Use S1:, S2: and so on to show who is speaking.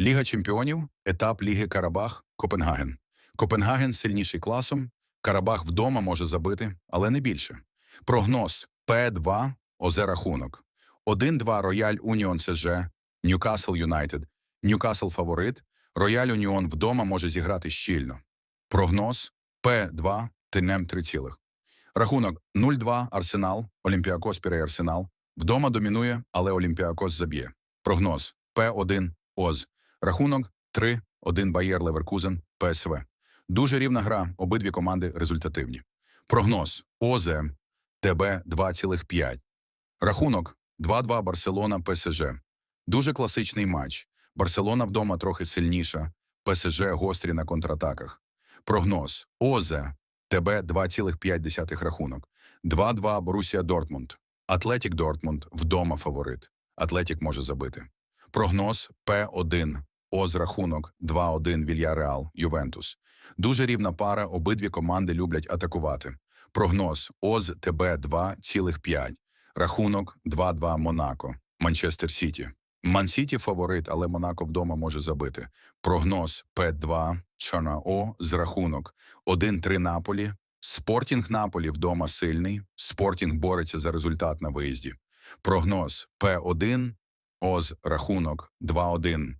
S1: Ліга чемпіонів, етап Ліги Карабах, Копенгаген. Копенгаген сильніший класом. Карабах вдома може забити, але не більше. Прогноз П2 ОЗ рахунок. 1-2 Рояль Уніон СЖ, Ньюкасл Юнайтед. Ньюкасл фаворит. Рояль Уніон вдома може зіграти щільно. Прогноз П2 Тинем 3 цілих. Рахунок 0-2 Арсенал, Олімпіакос Пірей Арсенал. Вдома домінує, але Олімпіакос заб'є. Прогноз П1 ОЗ. Рахунок 3-1 Байєр Леверкузен ПСВ. Дуже рівна гра, обидві команди результативні. Прогноз ОЗ ТБ 2,5. Рахунок 2-2 Барселона ПСЖ. Дуже класичний матч. Барселона вдома трохи сильніша, ПСЖ гострі на контратаках. Прогноз ОЗ ТБ 2,5 рахунок. 2-2 Борусія Дортмунд. Атлетік Дортмунд вдома фаворит. Атлетік може забити. Прогноз П1. ОЗ рахунок 2-1 Вільяреал Ювентус. Дуже рівна пара, обидві команди люблять атакувати. Прогноз ОЗ ТБ 2,5. Рахунок 2-2 Монако. Манчестер Сіті. Ман-Сіті фаворит, але Монако вдома може забити. Прогноз П2 Чорна-О з рахунок 1-3 Наполі. Спортінг Наполі вдома сильний. Спортінг бореться за результат на виїзді. Прогноз П1 ОЗ рахунок 2-1